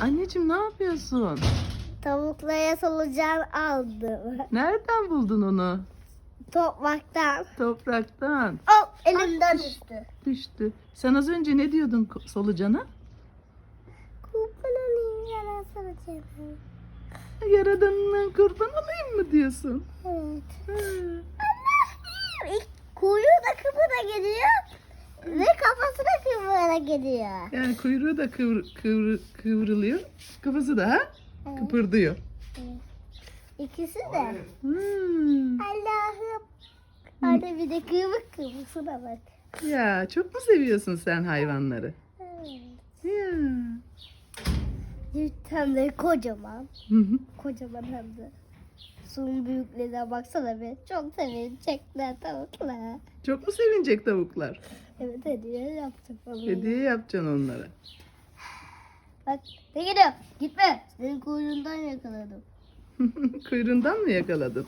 Anneciğim ne yapıyorsun? Tavuklara solucan aldım. Nereden buldun onu? Topraktan. Topraktan. Oh elimden düştü. Düştü. Sen az önce ne diyordun solucana? Kurban olayım yana solucanı. Yaradanından kurban olayım mı diyorsun? Evet. Hı. İlk kuyruğu da kıvıra geliyor. Ve kafası da kıvıra geliyor. Yani kuyruğu da kıvır, kıvır, kıvrılıyor. Kafası da ha? Kıpırdıyor. İkisi de. Hmm. Allah'ım. Orada bir de kıvık kıvısına bak. Ya çok mu seviyorsun sen hayvanları? Evet. Ya. Bir tane de kocaman. Hı hı. Kocaman hem de. Suyun büyüklüğüne baksana be. Çok sevinecekler tavuklar. Çok mu sevinecek tavuklar? Evet hediye yaptık. Hediye yapacaksın onlara. Bak ne geliyor? Gitme. Senin kuyruğundan yakaladım. Kuyruğundan mı yakaladın?